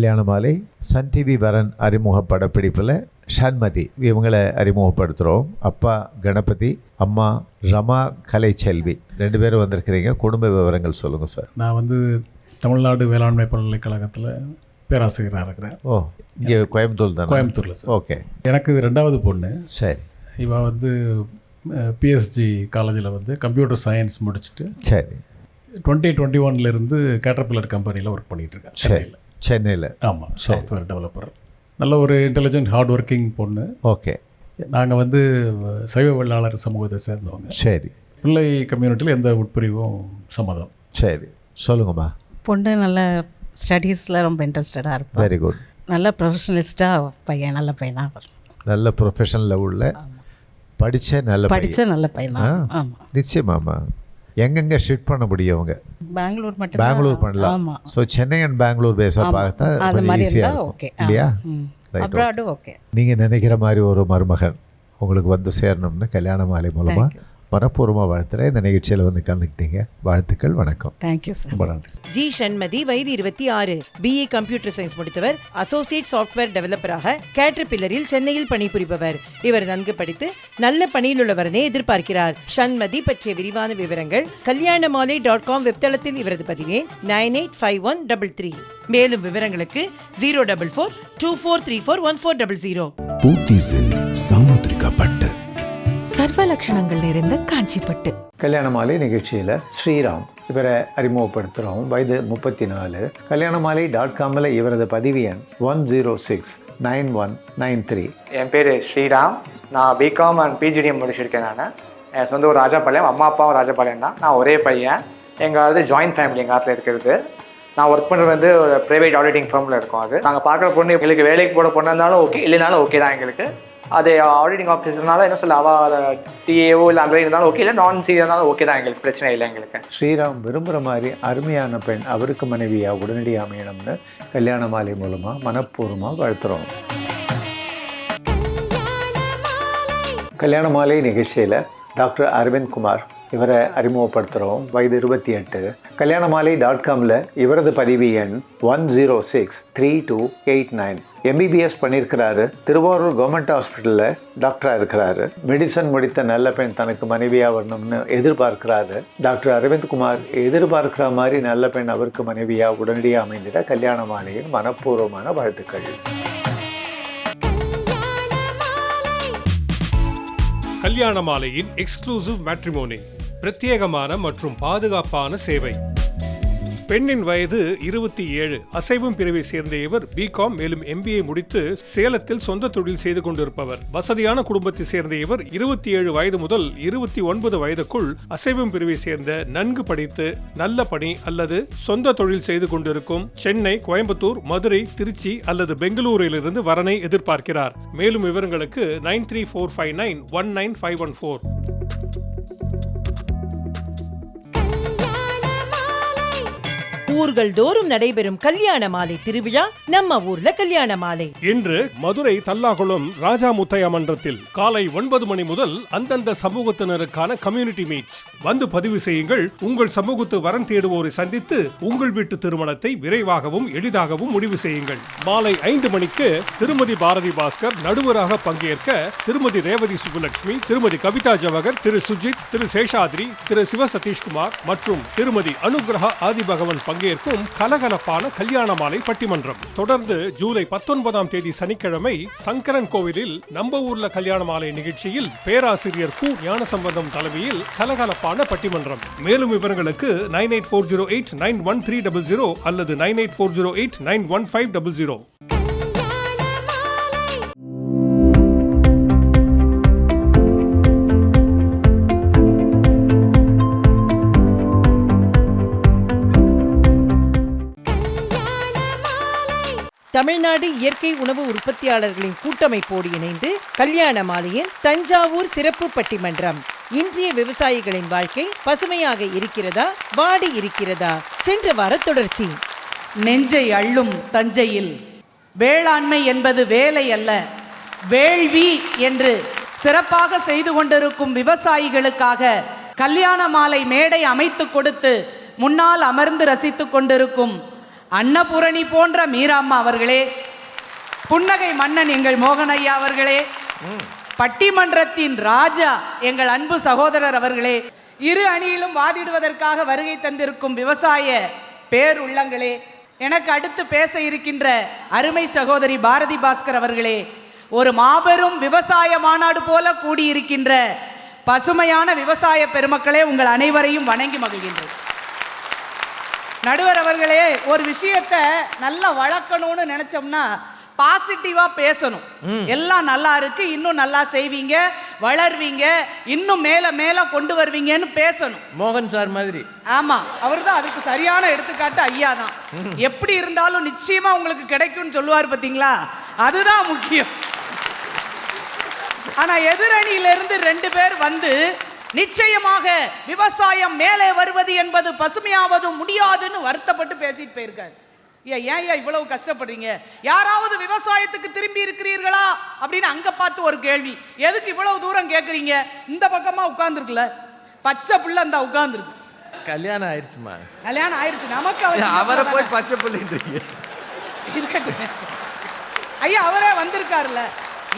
கல்யாண மாலை Sun TV வரன் அறிமுக படப்பிடிப்பில் ஷண்மதி இவங்களை அறிமுகப்படுத்துகிறோம் அப்பா கணபதி அம்மா ரமா கலைச்செல்வி ரெண்டு பேரும் வந்திருக்கிறீங்க. குடும்ப விவரங்கள் சொல்லுங்கள் சார். நான் வந்து தமிழ்நாடு வேளாண்மை பல்கலைக்கழகத்தில் பேராசிரியராக இருக்கிறேன். ஓ இங்கே கோயம்புத்தூர் தானே? கோயம்புத்தூரில் சார். ஓகே. எனக்கு ரெண்டாவது பொண்ணு. சரி. இவ வந்து பிஎஸ்ஜி காலேஜில் வந்து கம்ப்யூட்டர் சயின்ஸ் முடிச்சுட்டு சரி. டுவெண்ட்டி டுவெண்ட்டி ஒன்லேருந்து கேட்டர்பில்லர் கம்பெனியில் ஒர்க் சரி. சென்னையில். சென்னையில். ஆமாம் சாஃப்ட்வேர் டெவலப்பர் நல்ல ஒரு இன்டெலிஜென்ட் ஹார்ட் ஒர்க்கிங் பொண்ணு. ஓகே. நாங்கள் வந்து சைவ வெள்ளாளர் சமூகத்தை சேர்ந்தவங்க. சரி. பிள்ளை கம்யூனிட்டியில் எந்த உட்பிரிவும் சம்மதம். சரி. சொல்லுங்கம்மா. பொண்ணு நல்ல ஸ்டடீஸில் ரொம்ப இன்ட்ரெஸ்டடாக இருப்பாள் வெரி குட் நல்ல ப்ரொஃபஷனலிஸ்ட்டாக பையன் நல்ல பையனாக வரும் நல்ல ப்ரொஃபஷனில் உள்ள படித்த நல்ல பையன். படித்த நல்ல பையனாக ஆமாம் நிச்சயமாம்மா. எங்கெங்கே ஷிஃப்ட் பண்ண முடியும் அவங்க? பெங்களூர் மட்டும் பெங்களூர் பண்ணலாம். ஸோ சென்னை அண்ட் பெங்களூர் பேஸாக பார்த்தா கொஞ்சம் ஈஸியாக இருக்கும். இல்லையா? அப்ராடும் ஓகே நீங்கள் நினைக்கிற மாதிரி ஒரு மருமகன் உங்களுக்கு வந்து சேரணும்னு கல்யாண மாலை மூலமாக மனப்பூர்வமாக வாழ்த்துறேன். இந்த நிகழ்ச்சியில் வந்து கலந்துக்கிட்டீங்க. வாழ்த்துக்கள் வணக்கம். தேங்க்யூ சார் ரொம்ப நன்றி. ஜி ஷண்மதி வயது இருபத்தி ஆறு. பிஏ கம்ப்யூட்டர் சயின்ஸ் முடித்தவர். அசோசியேட் சாஃப்ட்வேர் டெவலப்பராக கேட்டர்பில்லரில் சென்னையில் பணிபுரிபவர். இவர் நன்கு படித்து நல்ல பணியில் உள்ளவரனே எதிர்பார்க்கிறார். ஷண்மதி பற்றிய விரிவான விவரங்கள் கல்யாணமாலை டாட் காம் வெப்தளத்தில் இவரது பதிவே nine eight five one double three. மேலும் விவரங்களுக்கு zero double four two four three four one four double zero. பூத்திஸில் சாமுத்திரிகா பட்டு சர்வ லட்சணங்கள் நிறைந்த காஞ்சிப்பட்டு. கல்யாண மாலை நிகழ்ச்சியில் ஸ்ரீராம் இவரை அறிமுகப்படுத்துகிறோம் வயது முப்பத்தி நாலு கல்யாண மாலை டாட் காமில் இவரது பதிவு எண் one zero six nine one nine three என் பேர் ஸ்ரீராம். நான் பிகாம் அண்ட் பிஜிடிஎம் முடிச்சிருக்கேன் நான். என் சொந்த ஊர் ராஜபாளையம். அம்மா அப்பாவும் ராஜபாளையம் தான். நான் ஒரே பையன். எங்கள் வந்து ஜாயின்ட் ஃபேமிலி எங்கள் ஆத்தில் இருக்கிறது. நான் ஒர்க் பண்ணுறது வந்து ஒரு ப்ரைவேட் ஆடிட்டிங் ஃபர்மில் இருக்கோம் அது. நாங்கள் பார்க்குற பொண்ணு எங்களுக்கு வேலைக்கு போட பொண்ணு இருந்தாலும் ஓகே இல்லைனாலும் ஓகே தான் எங்களுக்கு. அது ஆடிட்டிங் ஆஃபீஸர்னால என்ன சொல்ல அவள் சிஏஓ இல்லை அந்த இருந்தாலும் ஓகே இல்லை நான் சிஏ இருந்தாலும் ஓகே தான் எங்களுக்கு பிரச்சனை இல்லை எங்களுக்கு. ஸ்ரீராம் விரும்புகிற மாதிரி அருமையான பெண் அவருக்கு மனைவியாக உடனடியாக அமையணும்னு கல்யாண மாலை மூலமாக மனப்பூர்வமாக வாழ்த்துறோம். கல்யாண மாலை நிகழ்ச்சியில் டாக்டர் அரவிந்த் குமார். இவரை அறிமுகப்படுத்துகிறோம். வயது இருபத்தி எட்டு. கல்யாண மாலை டாட் காமில் இவரது பதிவு எண் one zero six three two eight nine MBBS பண்ணியிருக்கிறாரு. திருவாரூர் கவர்மெண்ட் ஹாஸ்பிட்டலில் டாக்டராக இருக்கிறாரு. மெடிசன் முடித்த நல்ல பெண் தனக்கு மனைவியாக வரணும்னு எதிர்பார்க்கிறாரு. டாக்டர் அரவிந்த் குமார் எதிர்பார்க்கிற மாதிரி நல்ல பெண் அவருக்கு மனைவியாக உடனடியாக அமைந்திட கல்யாண மாலையின் மனப்பூர்வமான வாழ்த்துக்கள். கல்யாண மாலையின் எக்ஸ்க்ளூசிவ் மேட்ரிமோனி பிரத்யேகமான மற்றும் பாதுகாப்பான சேவை. பெண்ணின் வயது இருபத்தி ஏழு. அசைவம் பிரிவை சேர்ந்த இவர் பிகாம் மேலும் எம்பிஏ முடித்து சேலத்தில் சொந்த தொழில் செய்து கொண்டிருப்பவர். வசதியான குடும்பத்தை சேர்ந்த இவர் இருபத்தி ஏழு வயது முதல் இருபத்தி ஒன்பது வயதுக்குள் அசைவம் பிரிவை சேர்ந்த நன்கு படித்து நல்ல பணி அல்லது சொந்த தொழில் செய்து கொண்டிருக்கும் சென்னை கோயம்புத்தூர் மதுரை திருச்சி அல்லது பெங்களூரிலிருந்து வரனை எதிர்பார்க்கிறார். மேலும் விவரங்களுக்கு nine three four five nine one nine five one four. ஊர்கள் தோறும் நடைபெறும் கல்யாண மாலை திருவிழா நம்ம ஊர்ல கல்யாண மாலை. இன்று மதுரை தல்லாகுளம் ராஜா முத்தையா மன்றத்தில் காலை ஒன்பது மணி முதல் அந்தந்த சமூகத்தினருக்கான கம்யூனிட்டி மீட்ஸ் வந்து பதிவு செய்யுங்கள். உங்கள் சமூகத்து வரன் தேடுவோரை சந்தித்து உங்கள் வீட்டு திருமணத்தை விரைவாகவும் எளிதாகவும் முடிவு செய்யுங்கள். மாலை ஐந்து மணிக்கு திருமதி பாரதி பாஸ்கர் நடுவராக பங்கேற்க திருமதி ரேவதி சுப்புலட்சுமி திருமதி கவிதா ஜவகர் திரு சுஜித் திரு சேஷாத்ரி திரு சிவ சதீஷ்குமார் மற்றும் திருமதி அனுகிரகா ஆதிபகவன் பங்கேற்க பங்கேற்கும் கலகலப்பான கல்யாண மாலை பட்டிமன்றம். தொடர்ந்து ஜூலை பத்தொன்பதாம் தேதி சனிக்கிழமை சங்கரன் கோவிலில் நம்ம ஊர்ல கல்யாண மாலை நிகழ்ச்சியில் பேராசிரியர் கு ஞானசம்பந்தம் தலைமையில் கலகலப்பான பட்டிமன்றம். மேலும் விவரங்களுக்கு nine eight four zero eight nine one three double zero அல்லது nine eight four zero eight nine one five double zero. Tamil Nadu இயற்கை உணவு உற்பத்தியாளர்களின் கூட்டமைப்போடு இணைந்து கல்யாண மாலையின் தஞ்சாவூர் சிறப்பு பட்டிமன்றம். இன்றைய விவசாயிகளின் வாழ்க்கை பசுமையாக இருக்கிறதா? வாடி இருக்கிறதா? சென்ற வார தொடர்ச்சி. நெஞ்சை அள்ளும் தஞ்சையில். வேளாண்மை என்பது வேலை அல்ல வேள்வி என்று சிறப்பாக செய்து கொண்டிருக்கும் விவசாயிகளுக்காக கல்யாண மாலை மேடை அமைத்து கொடுத்து முன்னால் அமர்ந்து ரசித்துக் கொண்டிருக்கும் அன்னபூரணி போன்ற மீராம்மா அவர்களே புன்னகை மன்னன் எங்கள் மோகனையா அவர்களே பட்டிமன்றத்தின் ராஜா எங்கள் அன்பு சகோதரர் அவர்களே இரு அணியிலும் வாதிடுவதற்காக வருகை தந்திருக்கும் விவசாய பேருள்ளங்களே எனக்கு அடுத்து பேச இருக்கின்ற அருமை சகோதரி பாரதி பாஸ்கர் அவர்களே ஒரு மாபெரும் விவசாய மாநாடு போல கூடியிருக்கின்ற பசுமையான விவசாய பெருமக்களே உங்கள் அனைவரையும் வணங்கி மகிழ்கின்றேன். நடுவர் அவர்களே ஒரு விஷயத்தை நல்லா வளர்க்கணும்னு நினைச்சோம்னா பாசிட்டிவா பேசணும். எல்லாம் நல்லா இருக்கு இன்னும் நல்லா செய்வீங்க வளர்வீங்க இன்னும் மேல மேல கொண்டு வருவீங்கன்னு பேசணும். மோகன் சார் மாதிரி. ஆமா அவர்தான் அதுக்கு சரியான எடுத்துக்காட்டு ஐயா தான். எப்படி இருந்தாலும் நிச்சயமா உங்களுக்கு கிடைக்கும்னு சொல்லுவார் பாத்தீங்களா? அதுதான் முக்கியம். ஆனா எதிரணியிலிருந்து ரெண்டு பேர் வந்து நிச்சயமாக விவசாயம் மேலே வருவது என்பது பசுமையாவது முடியாதுன்னு வருத்தப்பட்டு பேசிட்டு போயிருக்காரு. ஏன் ஏன் இவ்வளவு கஷ்டப்படுறீங்க? யாராவது விவசாயத்துக்கு திரும்பி இருக்கிறீர்களா? அப்படின்னு அங்க பார்த்து ஒரு கேள்வி. எதுக்கு இவ்வளவு தூரம் கேட்குறீங்க இந்த பக்கமா உட்கார்ந்துருக்குல்ல பச்சை புள்ள அந்த உட்கார்ந்துருக்கு. கல்யாணம் ஆயிடுச்சுமா கல்யாணம் ஆயிடுச்சு நமக்கு அவர் அவரை போய் பச்சை பிள்ளைன்றீங்க இருக்கட்டும். ஐயா அவரே வந்திருக்காருல்ல.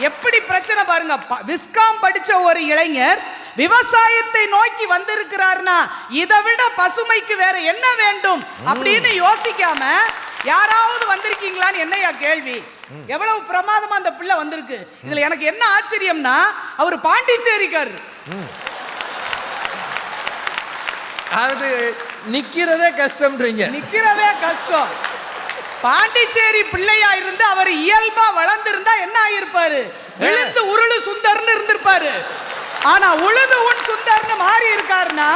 எப்படி பிரச்சனை பாருங்க. விஸ்காம் படிச்ச ஒரு இளைஞர் விவசாயத்தை நோக்கி வந்திருக்கிறார்னா இதை விட பசுமைக்கு வேற என்ன வேண்டும் அப்படின்னு யோசிக்காம யாராவது வந்திருக்கீங்களான்னு என்னையா கேள்வி? எவ்வளவு பிரமாதமா அந்த பிள்ளை வந்திருக்கு. இதுல எனக்கு என்ன ஆச்சரியம்னா அவர் பாண்டிச்சேரிக்கார். அது நிக்கிறதே கஷ்டம்ன்றீங்க. நிக்கிறதே கஷ்டம். பாண்டிச்சேரி பிள்ளையா இருந்து அவர் இயல்பா வளர்ந்திருந்தா என்ன ஆயிருப்பாரு? விழுந்து உருளு சுந்தர்னு இருந்திருப்பாரு. ஆனா உழுது உன் சுந்தர்னு மாறி இருக்காருன்னா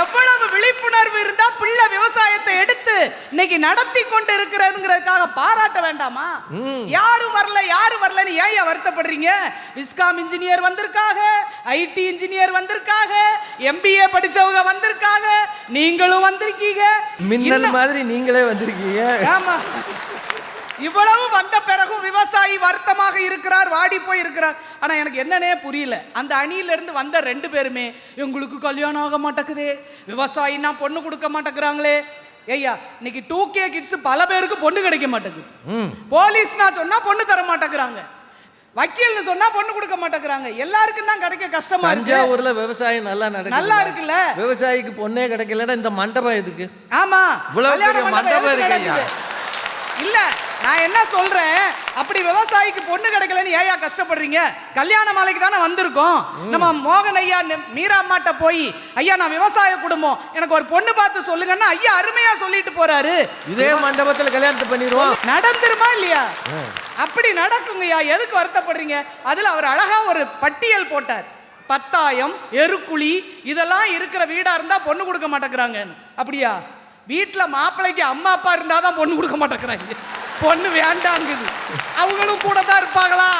எவ்வளவு விழிப்புணர்வு இருந்தா பிள்ளை விவசாயத்தை எடுத்து இன்னைக்கு நடத்தி கொண்டு இருக்கிறதுங்கிறதுக்காக பாராட்ட வேண்டாமா? யாரும் வரல யாரும் வரலன்னு ஏன் வருத்தப்படுறீங்க? விஸ்காம் இன்ஜினியர் வந்திருக்காங்க ஐடி இன்ஜினியர் வந்திருக்காங்க எம்பிஏ படிச்சவங்க வந்திருக்காங்க நீங்களும் வந்திருக்கீங்க. மின்னல் மாதிரி நீங்களே வந்திருக்கீங்க. ஆமா. இவ்வளவு வந்த பிறகும் விவசாயி வருத்தமாக இருக்கிறார் வாடி போய் இருக்கிறார். ஆனா எனக்கு என்னன்னே புரியல. அந்த அணியில இருந்து வந்த ரெண்டு பேருமே எங்களுக்கு கல்யாணம் ஆக மாட்டேங்குதே. விவசாயினா பொண்ணு கொடுக்க மாட்டேங்கிறாங்களே. ஐயா இன்னைக்கு டூ கே கிட்ஸ் பல பேருக்கு பொண்ணு கிடைக்க மாட்டேங்குது. போலீஸ்னா சொன்னா பொண்ணு தர மாட்டேங்கிறாங்க. வக்கீல்னு சொன்னா பொண்ணு கொடுக்க மாட்டேங்கிறாங்க. எல்லாருக்கும் தான் கிடைக்க கஷ்டமா தஞ்சாவூர்ல விவசாயம் நல்லா நடக்குது நல்லா இருக்குல்ல? விவசாயிக்கு பொண்ணே கிடைக்கலன்னா இந்த மண்டபம் எதுக்கு? ஆமா. இவ்வளவு மண்டபம் இருக்கு? இல்ல. நான் என்ன சொல்றேன்? அப்படி விவசாயிக்கு பொண்ணு கிடைக்கலன்னு ஏயா கஷ்டப்படுறீங்க? கல்யாண மாலைக்கு தானே வந்திருக்கோம். நம்ம மோகன் ஐயா மீரா அம்மாட்ட போய் ஐயா நான் விவசாய குடும்பம். எனக்கு ஒரு பொண்ணு பார்த்து சொல்லுங்கன்னா ஐயா அருமையா சொல்லிட்டு போறாரு. இதே மண்டபத்தில் கல்யாணத்தை பண்ணிடுவோம். நடந்துருமா இல்லையா? அப்படி நடக்குங்கய்யா. எதுக்கு வருத்தப்படுறீங்க? அதுல அவர் அழகா ஒரு பட்டியல் போட்டார். பத்தாயம் எருக்குழி இதெல்லாம் இருக்கிற வீடா இருந்தா பொண்ணு கொடுக்க மாட்டேங்கிறாங்க அப்படியா? வீட்டுல மாப்பிள்ளைக்கு அம்மா அப்பா இருந்தாதான் பொண்ணு கொடுக்க மாட்டேங்கிறாங்க. பொண்ணு வேண்டாங்குது. அவங்களும் கூட தான் இருப்பாங்களா?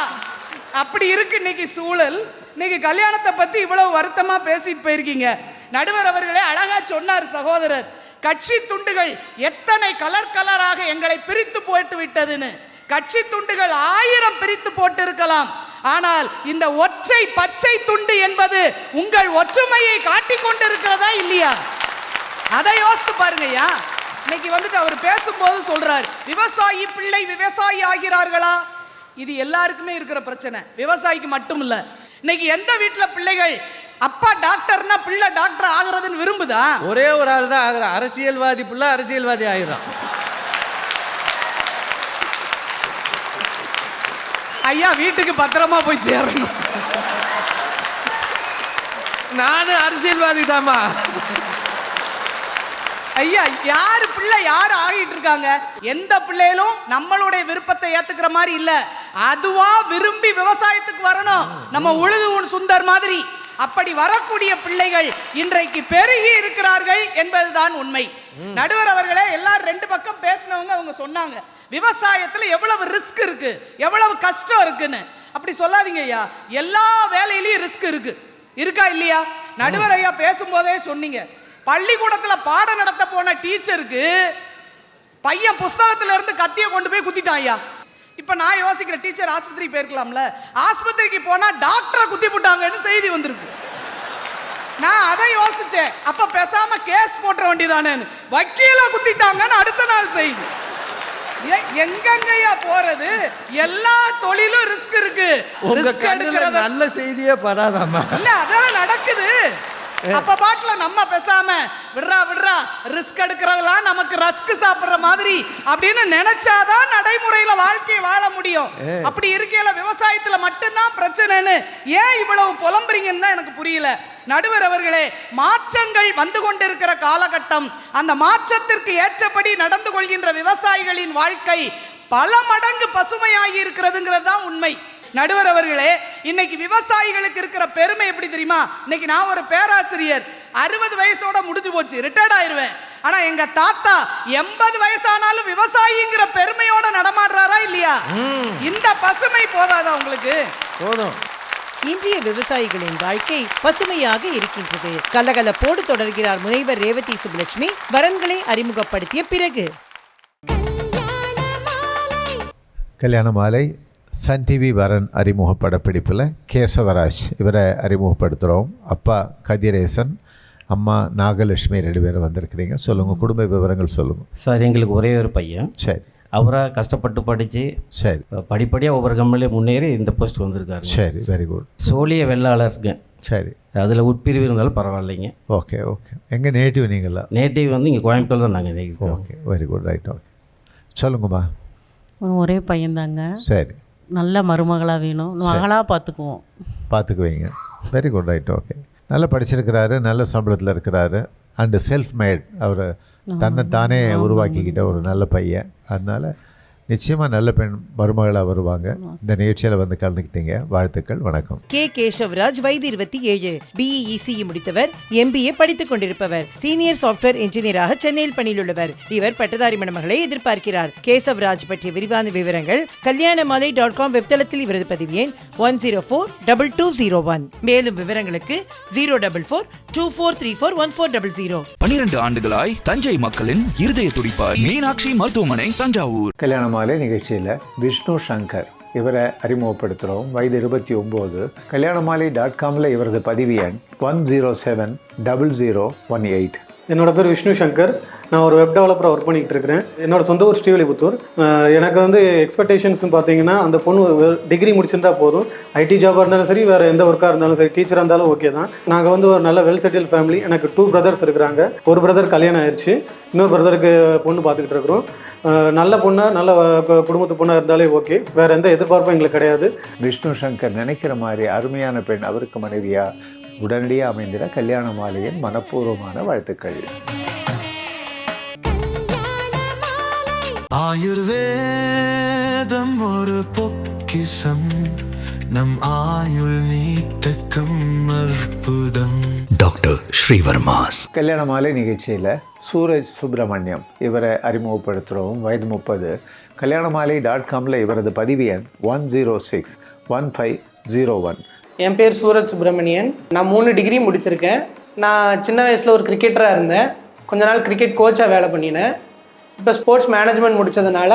அப்படி இருக்கு இன்னைக்கு சூழல். இன்னைக்கு கல்யாணத்தை பத்தி இவ்வளவு வருத்தமா பேசிட்டு போயிருக்கீங்க. நடுவர் அவர்களே அழகா சொன்னார் சகோதரர் கட்சி துண்டுகள் எத்தனை கலர் கலராக எங்களை பிரித்து போட்டு விட்டதுன்னு. கட்சி துண்டுகள் ஆயிரம் பிரித்து போட்டு இருக்கலாம் ஆனால் இந்த ஒற்றை பச்சை துண்டு என்பது உங்கள் ஒற்றுமையை காட்டிக் கொண்டிருக்கிறதா இல்லையா? அதை யோசித்து பாருங்கய்யா. இன்னைக்கு வந்துட்டு அவர் பேசும்போது சொல்றார் விவசாயி பிள்ளை விவசாயி ஆகிறார்களா? இது எல்லாருக்குமே இருக்கிற பிரச்சனை. விவசாயிக்கு மட்டும் இல்ல இன்னைக்கு எந்த வீட்டுல பிள்ளைகள் அப்பா டாக்டர்னா பிள்ளை டாக்டர் ஆகுறதுன்னு விரும்புதா? ஒரே ஒரு ஆள் தான் ஆகிறான். அரசியல்வாதி புள்ள அரசியல்வாதி ஆகிறான் ஐயா வீட்டுக்கு பத்திரமா போய் சேரணும். நானும் அரசியல்வாதி தாம்மா ஐயா யாரு பிள்ளை யாரு ஆகிட்டு இருக்காங்க? எந்த பிள்ளைகளும் நம்மளுடைய விருப்பத்தை ஏத்துக்கிற மாதிரி இல்ல. அதுவா விரும்பி விவசாயத்துக்கு வரணும். நம்ம உழுது உன் சுந்தர் மாதிரி. அப்படி வரக்கூடிய பிள்ளைகள் இன்றைக்கு பெருகி இருக்கிறார்கள் என்பதுதான் உண்மை. நடுவர் அவர்களே எல்லாரும் ரெண்டு பக்கம் பேசினவங்க அவங்க சொன்னாங்க. விவசாயத்துல எவ்வளவு ரிஸ்க் இருக்கு? எவ்வளவு கஷ்டம் இருக்குன்னு. அப்படி சொல்லாதீங்க ஐயா. எல்லா வேலையிலயும் ரிஸ்க் இருக்கு. இருக்கா இல்லையா? நடுவர் ஐயா பேசும்போதே சொன்னீங்க. பள்ளிக்கூடத்துல பாடம் நடத்த போன டீச்சருக்கு பையன் புஸ்தகத்துல இருந்து கத்திய கொண்டு போய் குத்திட்டான் ஐயா. இப்ப நான் யோசிக்கிற டீச்சர் ஆஸ்பத்திரி போயிருக்கலாம்ல. ஆஸ்பத்திரிக்கு போனா டாக்டரை குத்தி போட்டாங்கன்னு செய்தி வந்திருக்கு. நான் அதை யோசிச்சேன். அப்ப பேசாம கேஸ் போட்டுற வேண்டியதானேன்னு. வக்கீல குத்திட்டாங்கன்னு அடுத்த நாள் செய்தி. எங்கங்கய்யா போறது? எல்லா தொழிலும் ரிஸ்க் இருக்கு. ரிஸ்க் எடுக்கிறத நல்ல செய்தியே படாதாம்மா. இல்ல அதான் நடக்குது. அப்ப பாட்டுல நம்ம பேசாம விடுறா விடுறா ரிஸ்க் எடுக்கிறதெல்லாம் நமக்கு ரஸ்க் சாப்பிடுற மாதிரி அப்படின்னு நினைச்சாதான் நடைமுறையில வாழ்க்கையை வாழ முடியும். அப்படி இருக்கையில விவசாயத்துல மட்டும்தான் பிரச்சனைன்னு ஏன் இவ்வளவு புலம்புறீங்கன்னு தான் எனக்கு புரியல. நடுவர் அவர்களே மாற்றங்கள் வந்து கொண்டிருக்கிற காலகட்டம் அந்த மாற்றத்திற்கு ஏற்றபடி நடந்து கொள்கின்ற விவசாயிகளின் வாழ்க்கை பல மடங்கு பசுமையாகி இருக்கிறதுங்கிறது தான் உண்மை. நடுவர் அவர்களே இன்னைக்கு விவசாயிகளுக்கு இருக்கிற பெருமை எப்படி தெரியுமா? இன்னைக்கு நான் ஒரு பேராசிரியர். அறுபது வயசோட முடிஞ்சு போச்சு ரிட்டையர்ட் ஆயிருவேன். ஆனா எங்க தாத்தா எண்பது வயசானாலும் விவசாயிங்கிற பெருமையோட நடமாடுறாரா இல்லையா? இந்த பசுமை போதாதா உங்களுக்கு? போதும். இன்றைய விவசாயிகளின் வாழ்க்கை பசுமையாக இருக்கின்றது. கலகலப்போடு தொடர்கிறார் முனைவர் ரேவதி சுப்புலட்சுமி. வரன்களை அறிமுகப்படுத்திய பிறகு. கல்யாண மாலை. சன் டிவி வரன் அறிமுக படப்பிடிப்பில் கேசவராஜ். இவரை அறிமுகப்படுத்துகிறோம் அப்பா கதிரேசன் அம்மா நாகலட்சுமி ரெண்டு பேரும் வந்திருக்கிறீங்க. சொல்லுங்கள் குடும்ப விவரங்கள் சொல்லுங்கள் சார் எங்களுக்கு ஒரே ஒரு பையன். சரி. அவராக கஷ்டப்பட்டு படித்து சரி. படிப்படியாக ஒவ்வொரு கம்பெனிலே முன்னேறி இந்த போஸ்ட் வந்திருக்காரு. சரி வெரி குட் சோழிய வெள்ளாளருங்க சரி. அதில் உட்பிரிவு இருந்தாலும் பரவாயில்லைங்க. Okay okay. எங்கள் நேட்டிவ் நீங்களா நேட்டிவ் வந்து இங்கே கோயம்புத்தூர் தான் நாங்கள் okay very good right okay சொல்லுங்கம்மா. ஒரே பையன்தாங்க. சரி. நல்ல மருமகளாக வேணும். மகளாக பார்த்துக்குவோம் பார்த்துக்குவீங்க வெரி குட் ரைட் ஓகே நல்லா படிச்சிருக்கிறாரு நல்ல சம்பளத்தில் இருக்கிறாரு. அண்டு செல்ஃப் மேட் அவர் தன்னை தானே உருவாக்கிக்கிட்ட ஒரு நல்ல பையன். அதனால் நிச்சயமாக நல்ல பெண் மருமகளாக வருவாங்க. இந்த நிகழ்ச்சியில் வந்து கலந்துக்கிட்டீங்க. வாழ்த்துக்கள் வணக்கம். கே. கேசவராஜ் வயது இருபத்தி ஏழு. பிஇஇசிஇ முடித்தவர். எம்பிஏ படித்துக் கொண்டிருப்பவர். சீனியர் சாஃப்ட்வேர் இன்ஜினியராக சென்னையில் பணியில் உள்ளவர் இவர் பட்டதாரி மணமகளை எதிர்பார்க்கிறார். கேசவராஜ் பற்றிய விரிவான விவரங்கள் கல்யாணமாலை டாட் காம் வெப்தளத்தில் இவரது பதிவு எண் one zero four double two zero one. மேலும் விவரங்களுக்கு zero double four two four three four one four double zero பனிரெண்டு ஆண்டுகளாய் தஞ்சை மக்களின் இருதய துடிப்பாய் மீனாட்சி மருத்துவமனை தஞ்சாவூர். கல்யாண மாலை நிகழ்ச்சியில் விஷ்ணு சங்கர். இவரை அறிமுகப்படுத்துகிறோம் வயது இருபத்தி ஒம்பது. கல்யாண மாலை டாட் காமில் இவரது பதிவு எண் one zero seven double zero one eight என்னோட பேர் விஷ்ணு சங்கர். நான் ஒரு வெப் டெவலப்பராக ஒர்க் பண்ணிகிட்டு இருக்கிறேன் என்னோட சொந்த ஊர் ஸ்ரீவில்லிபுத்தூர். எனக்கு வந்து எக்ஸ்பெக்டேஷன்ஸ் பார்த்தீங்கன்னா அந்த பொண்ணு டிகிரி முடிச்சிருந்தா போதும். ஐடி ஜாபாக இருந்தாலும் சரி வேறு எந்த ஒர்க்காக இருந்தாலும் சரி டீச்சராக இருந்தாலும் ஓகே தான். நாங்கள் வந்து ஒரு நல்ல வெல் செட்டில் ஃபேமிலி எனக்கு டூ பிரதர்ஸ் இருக்கிறாங்க. ஒரு பிரதர் கல்யாணம் ஆயிடுச்சு இன்னொரு பிரதருக்கு பொண்ணு பார்த்துக்கிட்டு இருக்கிறோம். நல்ல பொண்ணாக நல்ல குடும்பத்து பொண்ணாக இருந்தாலே ஓகே வேறு எந்த எதிர்பார்ப்பும் எங்களுக்கு கிடையாது. விஷ்ணு சங்கர் நினைக்கிற மாதிரி அருமையான பெண் அவருக்கு மனைவியாக உடனடியாக அமைந்திட கல்யாண மாலையின் மனப்பூர்வமான வாழ்த்துக்கள். ஆயுர்வேதம் ஒரு பொக்கிஷம். நம் ஆயுள் நீட்டக்கும் அற்புதம். டாக்டர் ஸ்ரீவர்மாஸ். கல்யாண மாலை நிகழ்ச்சியில் சூரஜ் சுப்பிரமணியம் இவரை அறிமுகப்படுத்துகிறோம் வயது முப்பது. கல்யாண மாலை டாட் காமில் இவரது பதிவு எண் one zero six one five zero one என் பேர் சூரஜ் சுப்பிரமணியன். நான் மூணு டிகிரி முடிச்சிருக்கேன். நான் சின்ன வயசில் ஒரு கிரிக்கெட்டராக இருந்தேன். கொஞ்ச நாள் கிரிக்கெட் கோச்சாக வேலை பண்ணினேன். இப்போ ஸ்போர்ட்ஸ் மேனேஜ்மெண்ட் முடித்ததுனால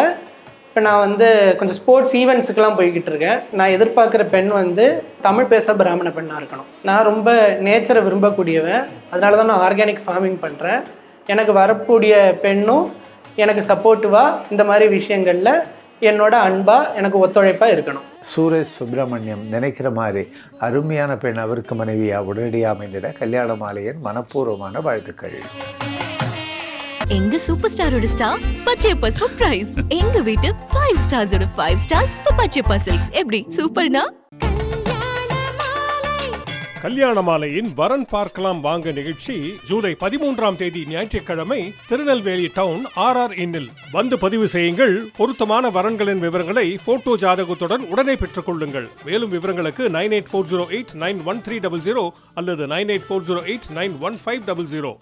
இப்போ நான் வந்து கொஞ்சம் ஸ்போர்ட்ஸ் ஈவெண்ட்ஸுக்கெலாம் போய்கிட்டு இருக்கேன். நான் எதிர்பார்க்குற பெண் வந்து தமிழ் பேச பிராமண பெண்ணாக இருக்கணும். நான் ரொம்ப நேச்சரை விரும்பக்கூடியவன். அதனால தான் நான் ஆர்கானிக் ஃபார்மிங் பண்ணுறேன் எனக்கு வரக்கூடிய பெண்ணும் எனக்கு சப்போர்ட்டிவாக இந்த மாதிரி விஷயங்களில் என்னோட அன்பாக எனக்கு ஒத்துழைப்பாக இருக்கணும். சூரஜ் சுப்பிரமணியம் நினைக்கிற மாதிரி அருமையான பெண் அவருக்கு மனைவியாக உடனடியாக அமைந்திட கல்யாண மாலையின் மனப்பூர்வமான வாழ்த்துக்கள். எங்க சூப்பர் ஸ்டாரோட ஸ்டார் பச்சையப்பா சர்ப்ரைஸ் எங்க வீட்டு five ஸ்டார்ஸோட five stars for Pachaiyappa silks எப்படி? சூப்பர்னா? கல்யாண மாலையின் வரன் பார்க்கலாம் வாங்க நிகழ்ச்சி ஜூலை பதிமூன்றாம் தேதி ஞாயிற்றுக்கிழமை திருநெல்வேலி டவுன் ஆர் ஆர் இன்னில். வந்து பதிவு செய்யுங்கள். பொருத்தமான வரன்களின் விவரங்களை போட்டோ ஜாதகத்துடன் உடனே பெற்றுக் கொள்ளுங்கள். மேலும் விவரங்களுக்கு nine eight four zero eight nine one three double zero அல்லது nine eight four zero eight nine one five double zero.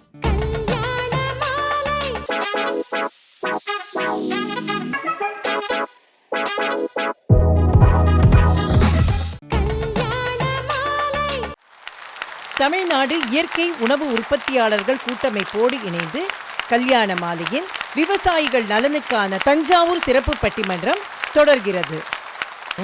Tamil Nadu இயற்கை உணவு உற்பத்தியாளர்கள் கூட்டமைப்போடு இணைந்து கல்யாண மாலையின் விவசாயிகள் நலனுக்கான தஞ்சாவூர் சிறப்பு பட்டிமன்றம் தொடர்கிறது.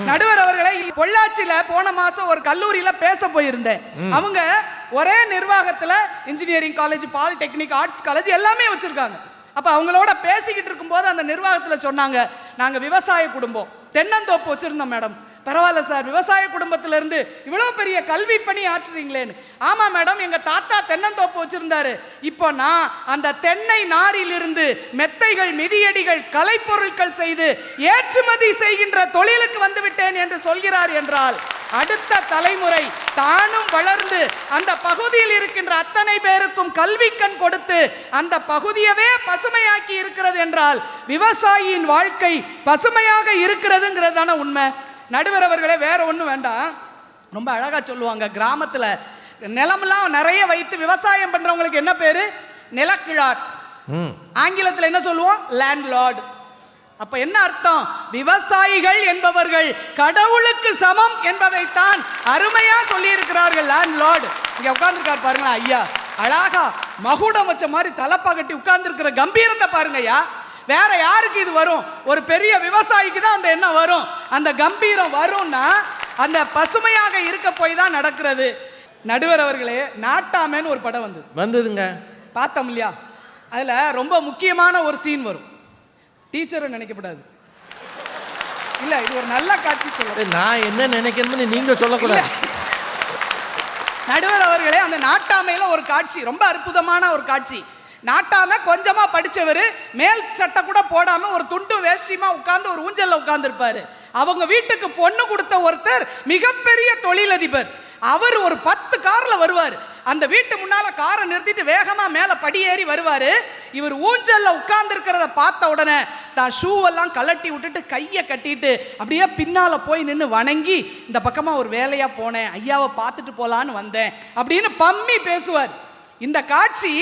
நடுவர் அவர்களை பொள்ளாச்சியில போன மாசம் ஒரு கல்லூரியில பேச போயிருந்தேன். அவங்க ஒரே நிர்வாகத்துல engineering college polytechnic arts college எல்லாமே வச்சிருக்காங்க. அப்போ அவங்களோட பேசிக்கிட்டு இருக்கும்போது அந்த நிர்வாகத்தில் சொன்னாங்க நாங்கள் விவசாய குடும்பம். தென்னந்தோப்பு வச்சுருந்தோம் மேடம். பரவாயில்ல சார். விவசாய குடும்பத்திலேருந்து இவ்வளோ பெரிய கல்வி பணி ஆற்றுறீங்களேன்னு. ஆமா மேடம் எங்கள் தாத்தா தென்னந்தோப்பு வச்சுருந்தாரு. இப்போ நான் அந்த தென்னை நாரிலிருந்து மெத்தைகள் மிதியடிகள் கலைப்பொருட்கள் செய்து ஏற்றுமதி செய்கின்ற தொழிலுக்கு வந்துவிட்டேன் என்று சொல்கிறார் என்றால் அடுத்த தலைமுறை தானும் வளர்ந்து அந்த பகுதியில் இருக்கின்ற அத்தனை பேருக்கும் கல்வி கண் கொடுத்து அந்த பகுதியவே பசுமையாக்கி இருக்கிறது என்றால் விவசாயியின் வாழ்க்கை பசுமையாக இருக்கிறதுங்கிறது தானே உண்மை? நடுவர் அவர்களே வேற ஒன்றும் வேண்டாம். ரொம்ப அழகா சொல்லுவாங்க கிராமத்துல நிலமெல்லாம் நிறைய வைத்து விவசாயம் பண்றவங்களுக்கு என்ன பேரு? நிலக்கிழார். ஆங்கிலத்தில் என்ன சொல்லுவோம்? லேண்ட்லார்டு அப்ப என்ன அர்த்தம்? விவசாயிகள் என்பவர்கள் கடவுளுக்கு சமம் என்பதைத்தான் அருமையா சொல்லி இருக்கிறார்கள் லேண்ட்லார்டு இங்க உட்கார்ந்துருக்கார் பாருங்களா ஐயா. அழகா மகுடம் வச்ச மாதிரி தலப்பா கட்டி உட்கார்ந்துருக்கிற கம்பீரத்தை பாருங்க ஐயா வேற யாருக்கு இது வரும்? ஒரு பெரிய விவசாயிக்கு தான் அந்த எண்ணம் வரும். அந்த கம்பீரம் வரும்னா அந்த பசுமையாக இருக்க போய் தான் நடக்கிறது. நடுவர் அவர்களே நாட்டாமேன்னு ஒரு படம் வந்தது. வந்ததுங்க. பார்த்தோம் இல்லையா? அதில் ரொம்ப முக்கியமான ஒரு சீன் வரும். டீச்சரும் நினைக்கப்படாது. இல்லை இது ஒரு நல்ல காட்சி சொல்லுறேன் நான் என்ன நினைக்கிறேன்னு நீங்க சொல்லக்கூடாது. நடுவர் அவர்களே அந்த நாட்டாமையில ஒரு காட்சி ரொம்ப அற்புதமான ஒரு காட்சி. நாட்டாம கொஞ்சமா படிச்சவர் மேல் சட்டை கூட போடாம ஒரு துண்டு வேஷ்டியுமா உட்கார்ந்து ஒரு ஊஞ்சல்ல உட்கார்ந்துருப்பாரு. அவங்க வீட்டுக்கு பொண்ணு கொடுத்த ஒருத்தர் மிகப்பெரிய தொழிலதிபர். அவர் ஒரு பத்து கார்ல வருவார். அந்த வீட்டு முன்னால காரை நிறுத்திட்டு வேகமா மேல படியேறி வருவாரு. இவர் ஊஞ்சல்ல உட்கார்ந்து இருக்கிறத பார்த்த உடனே தான் ஷூ எல்லாம் கலட்டி விட்டுட்டு கையை கட்டிட்டு அப்படியே பின்னால போய் நின்று வணங்கி இந்த பக்கமா ஒரு வேலையா போனேன் ஐயாவை பார்த்துட்டு போலான்னு வந்தேன். அப்படின்னு பம்மி பேசுவார். இந்த காட்சி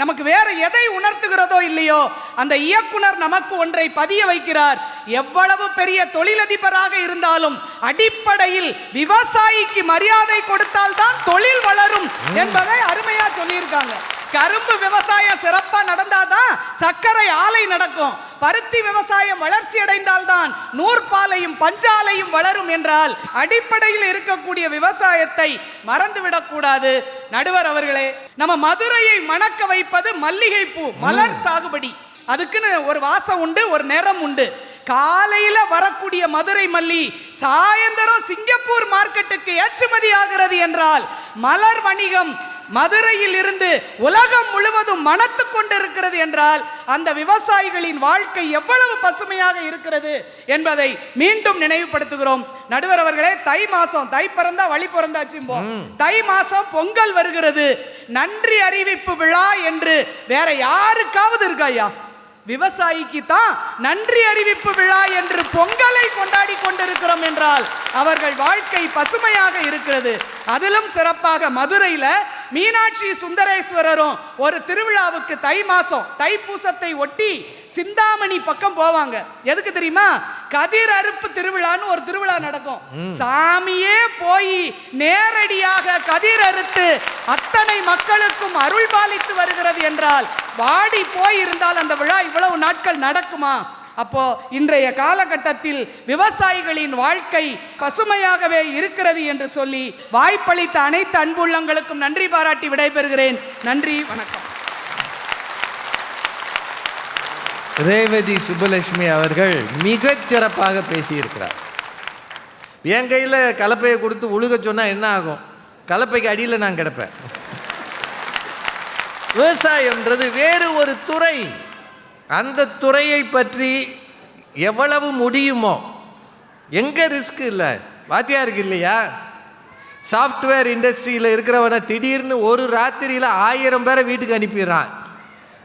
நமக்கு வேற எதை உணர்த்துகிறதோ இல்லையோ அந்த இயக்குனர் நமக்கு ஒன்றை பதிய வைக்கிறார். எவ்வளவு பெரிய தொழிலதிபராக இருந்தாலும் அடிப்படையில் விவசாயிக்கு மரியாதை கொடுத்தால்தான் தொழில் வளரும் என்பதை அருமையா சொல்லியிருக்காங்க. கரும்பு விவசாயம் சிறப்பா சர்க்கரை ஆலை நடக்கும். பருத்தி விவசாயம் வளர்ச்சி அடைந்தால்தான் நூற்பாலையும் பஞ்சாலையும் வளரும் என்றால் அடிப்படையில் இருக்கக்கூடிய விவசாயத்தை மறந்துவிடக் கூடாது. நடுவர் அவர்களே நம்ம மதுரையை மணக்க வைப்பது மல்லிகை பூ மலர் சாகுபடி. அதுக்குன்னு ஒரு வாசம் உண்டு ஒரு நிறம் உண்டு. காலையில வரக்கூடிய மதுரை மல்லி சாயந்தரம் சிங்கப்பூர் மார்க்கெட்டுக்கு ஏற்றுமதி ஆகிறது என்றால் மலர் வணிகம் மதுரையில் இருந்து உலகம் முழுவதும் மணத்து கொண்டிருக்கிறது என்றால் அந்த விவசாயிகளின் வாழ்க்கை எவ்வளவு பசுமையாக இருக்கிறது என்பதை மீண்டும் நினைவுபடுத்துகிறோம். நடுவர் அவர்களே தை மாசம் தை பிறந்தா வழி பிறந்தாச்சும்போம் தை மாசம் பொங்கல் வருகிறது. நன்றி அறிவிப்பு விழா என்று வேற யாருக்காவது இருக்கா ஐயா? விவசாயிக்கு தான் நன்றி அறிவிப்பு விழா என்று பொங்கலை கொண்டாடி கொண்டிருக்கிறோம் என்றால் அவர்கள் வாழ்க்கை பசுமையாக இருக்கிறது. அதிலும் சிறப்பாக மதுரையில் மீனாட்சி சுந்தரேஸ்வரரும் ஒரு திருவிழாவுக்கு தை மாசம் தைப்பூசத்தை ஒட்டி சிந்தாமணி பக்கம் போவாங்க. எதுக்கு தெரியுமா? கதிர் அறுப்பு திருவிழான்னு ஒரு திருவிழா நடக்கும். சாமியே போய் நேரடியாக கதிர் அறுத்து அத்தனை மக்களுக்கும் அருள் பாலித்து வருகிறது என்றால் வாடி போய் இருந்தால் அந்த விழா இவ்வளவு நாட்கள் நடக்குமா? அப்போ இன்றைய காலகட்டத்தில் விவசாயிகளின் வாழ்க்கை பசுமையாகவே இருக்கிறது என்று சொல்லி வாய்ப்பளித்த அனைத்து அன்புள்ளங்களுக்கும் நன்றி பாராட்டி விடைபெறுகிறேன். நன்றி வணக்கம். ரேவதி சுப்புலட்சுமி அவர்கள் மிகச் சிறப்பாக பேசியிருக்கிறார். என் கையில் கலப்பையை கொடுத்து உழுக சொன்னால் என்ன ஆகும்? கலப்பைக்கு அடியில் நான் கிடப்பேன். விவசாயம்ன்றது வேறு ஒரு துறை. அந்த துறையை பற்றி எவ்வளவு முடியுமோ? எங்கே ரிஸ்க் இல்லை? வாத்தியாருக்கு இல்லையா? சாஃப்ட்வேர் இண்டஸ்ட்ரியில் இருக்கிறவனை திடீர்னு ஒரு ராத்திரியில் ஆயிரம் பேரை வீட்டுக்கு அனுப்பிடுறான்.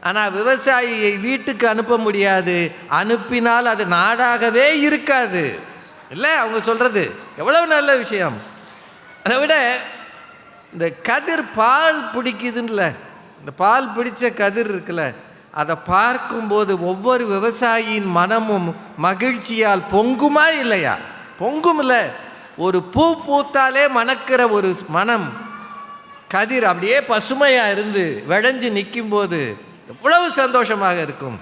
ஆனால் விவசாயியை வீட்டுக்கு அனுப்ப முடியாது. அனுப்பினால் அது நாடாகவே இருக்காது. இல்லை? அவங்க சொல்கிறது எவ்வளவு நல்ல விஷயம். அதை விட இந்த கதிர் பால் பிடிக்குதுன்னுல இந்த பால் பிடிச்ச கதிர் இருக்குல்ல அதை பார்க்கும்போது ஒவ்வொரு விவசாயியின் மனமும் மகிழ்ச்சியால் பொங்குமா இல்லையா? பொங்கும் இல்லை ஒரு பூ பூத்தாலே மணக்கிற ஒரு மனம். கதிர் அப்படியே பசுமையாக இருந்து விளைஞ்சு நிற்கும்போது எவ்வளவு சந்தோஷமாக இருக்கும்.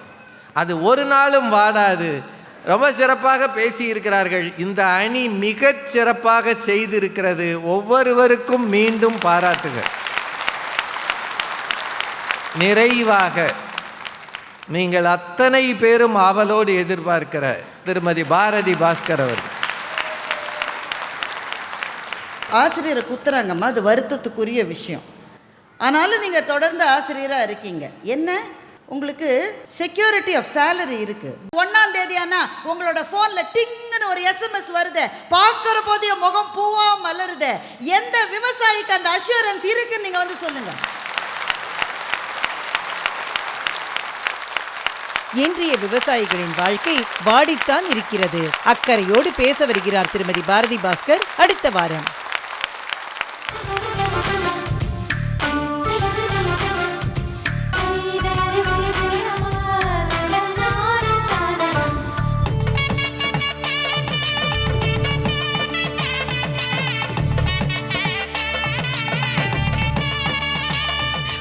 அது ஒரு நாளும் வாடாது. ரொம்ப சிறப்பாக பேசியிருக்கிறார்கள் இந்த அணி மிகச் சிறப்பாக செய்திருக்கிறது. ஒவ்வொருவருக்கும் மீண்டும் பாராட்டுகள். நிறைவாக. நீங்கள் அத்தனை பேரும் ஆவலோடு எதிர்பார்க்கிற திருமதி பாரதி பாஸ்கர் அவர் ஆசிரியரை குத்துறாங்கம்மா. அது வருத்தத்துக்குரிய விஷயம். ஆனாலும் நீங்கள் தொடர்ந்து ஆசிரியராக இருக்கீங்க. என்ன? உங்களுக்கு செக்யூரிட்டி ஆஃப் சேலரி இருக்கு. ஒன்னாம் தேதி ஆனா உங்களோட போன்ல டிங்னு ஒரு எஸ்எம்எஸ் வருது. பார்க்குற போது என் முகம் பூவா மலருது. எந்த விவசாயிக்கு அந்த அஷூரன்ஸ் இருக்குன்னு நீங்க வந்து சொல்லுங்க. இன்றைய விவசாயிகளின் வாழ்க்கை வாடித்தான் இருக்கிறது. அக்கறையோடு பேச வருகிறார் திருமதி பாரதி பாஸ்கர். அடுத்த வாரம்.